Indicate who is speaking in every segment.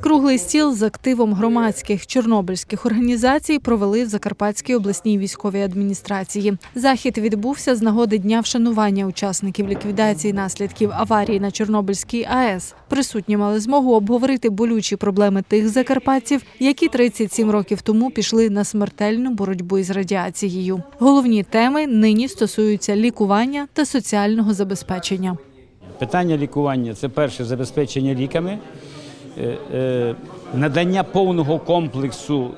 Speaker 1: Круглий стіл з активом громадських чорнобильських організацій провели в Закарпатській обласній військовій адміністрації. Захід відбувся з нагоди дня вшанування учасників ліквідації наслідків аварії на Чорнобильській АЕС. Присутні мали змогу обговорити болючі проблеми тих закарпатців, які 37 років тому пішли на смертельну боротьбу із радіацією. Головні теми нині стосуються лікування та соціального забезпечення.
Speaker 2: Питання лікування це перше забезпечення ліками, е, е, надання повного комплексу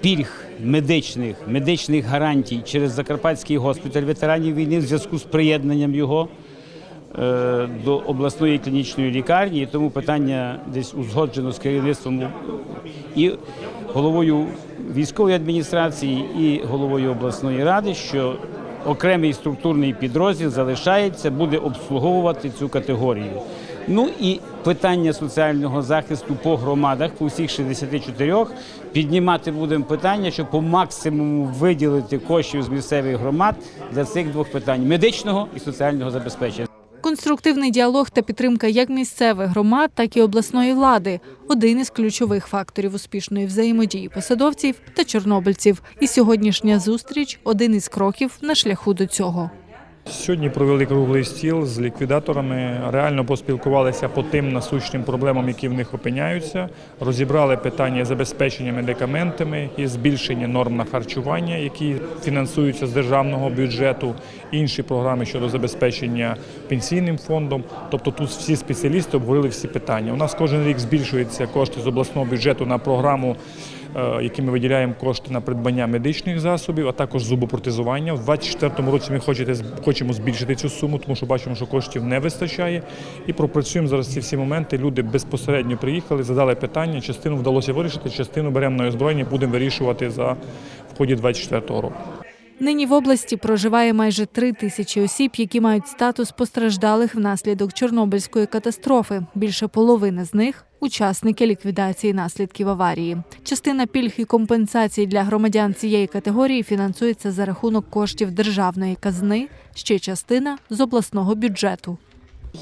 Speaker 2: пільг медичних, медичних гарантій через Закарпатський госпіталь ветеранів війни в зв'язку з приєднанням його е, до обласної клінічної лікарні. І тому питання десь узгоджено з керівництвом і головою військової адміністрації, і головою обласної ради, що окремий структурний підрозділ залишається, буде обслуговувати цю категорію. Ну і питання соціального захисту по громадах, по всіх 64, піднімати будемо питання, щоб по максимуму виділити коштів з місцевих громад для цих двох питань медичного і соціального забезпечення.
Speaker 1: Конструктивний діалог та підтримка як місцевих громад, так і обласної влади один із ключових факторів успішної взаємодії посадовців та чорнобильців. І сьогоднішня зустріч один із кроків на шляху до цього.
Speaker 3: Сьогодні провели круглий стіл з ліквідаторами, реально поспілкувалися по тим насущним проблемам, які в них опиняються. Розібрали питання забезпечення медикаментами і збільшення норм на харчування, які фінансуються з державного бюджету, інші програми щодо забезпечення пенсійним фондом. Тобто тут всі спеціалісти обговорили всі питання. У нас кожен рік збільшуються кошти з обласного бюджету на програму які ми виділяємо кошти на придбання медичних засобів, а також зубопротезування. В 2024 році ми хочете, хочемо збільшити цю суму, тому що бачимо, що коштів не вистачає. І пропрацюємо зараз ці всі моменти. Люди безпосередньо приїхали, задали питання. Частину вдалося вирішити, частину беремо на озброєння, будемо вирішувати за в ході 2024 року.
Speaker 1: Нині в області проживає майже три тисячі осіб, які мають статус постраждалих внаслідок Чорнобильської катастрофи. Більше половини з них учасники ліквідації наслідків аварії. Частина пільг і компенсацій для громадян цієї категорії фінансується за рахунок коштів державної казни, ще частина з обласного бюджету.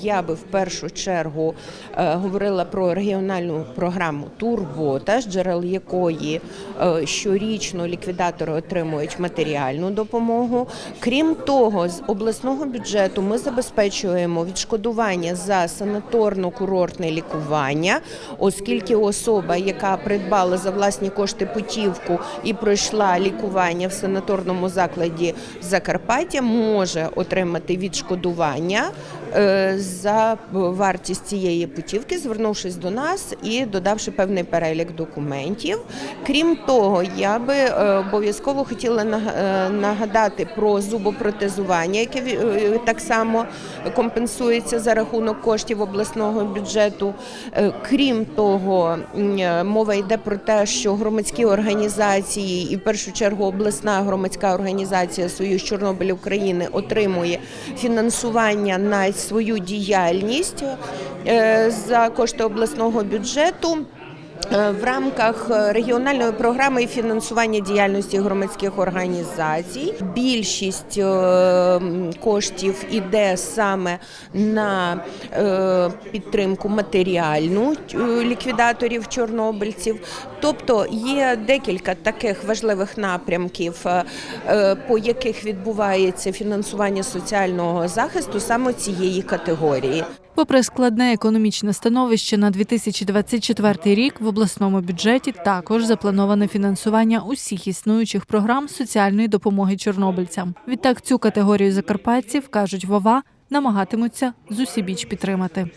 Speaker 4: Я би в першу чергу е, говорила про регіональну програму Турбота, з джерел якої е, щорічно ліквідатори отримують матеріальну допомогу. Крім того, з обласного бюджету ми забезпечуємо відшкодування за санаторно-курортне лікування, оскільки особа, яка придбала за власні кошти путівку і пройшла лікування в санаторному закладі Закарпаття, може отримати відшкодування е, за вартість цієї путівки, звернувшись до нас і додавши певний перелік документів. Крім того, я би е, обов'язково хотіла е, нагадати про зубопротезування, яке е, так само компенсується за рахунок коштів обласного бюджету. Крім того, мова йде про те, що громадські організації, і в першу чергу обласна громадська організація Союз Чорнобиль України отримує фінансування на свою діяльність е, за кошти обласного бюджету. Е, В рамках е, регіональної програми фінансування діяльності громадських організацій більшість е, коштів іде саме на підтримку матеріальну ліквідаторів чорнобильців. Тобто є декілька таких важливих напрямків, по яких відбувається фінансування соціального захисту саме цієї категорії.
Speaker 1: Попри складне економічне становище на 2024 рік в обласному бюджеті також заплановане фінансування усіх існуючих програм соціальної допомоги чорнобильцям. Відтак цю категорію закарпатців кажуть вова намагатимуться зусібіч підтримати.